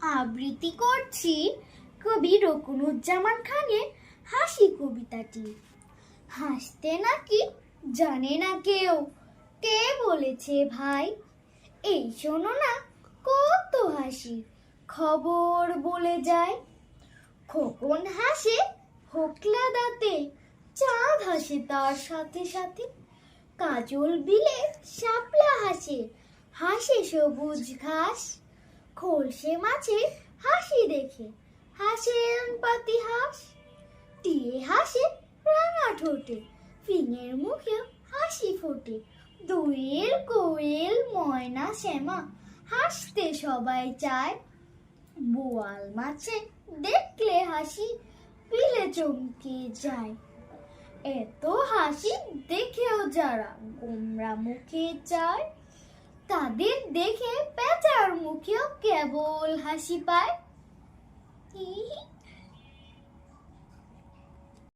আবৃত্তি করছি কবি রকুনুজ্জামান খানের হাসি কবিতাটি। হাসতে নাকি জানে না কেউ? কে বলেছে ভাই? এই শোনো না, কত হাসি। খবর বলে যায়। খোকন হাসে হোকলা দাঁতে, চাঁদ হাসে তার সাথে সাথে। কাজল বিলে শাপলা হাসে হাসে সবুজ ঘাস। খোলসে মাছে হাসি দেখে। হাসে পাতি হাঁস, টিয়ে হাসে রাঙা ঠোঁটে। ফিঙের মুখে হাসি ফোটে। দোয়েল কোয়েল, ময়না, শ্যামা হাসতে সবাই চায়। বোয়াল মাছে দেখলে হাসি পিলে চমকে যায়। এত হাসি দেখেও যারা গোমরা মুখে চায়, তাদের দেখে পেঁচার মুখেও কেবল হাসি পায়